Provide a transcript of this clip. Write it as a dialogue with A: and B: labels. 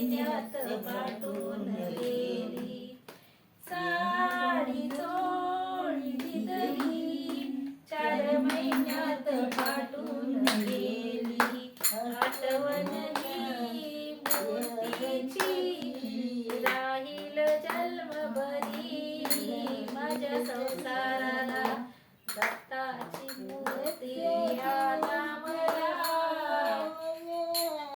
A: त्यात पाठून गेली साडी चोळी दिली चार महिन्यात पाठून गेली
B: आठवण ही
A: मूर्तीची राहील जन्मभरी
B: माझ्या संसाराला
A: दत्ताची मूर्ती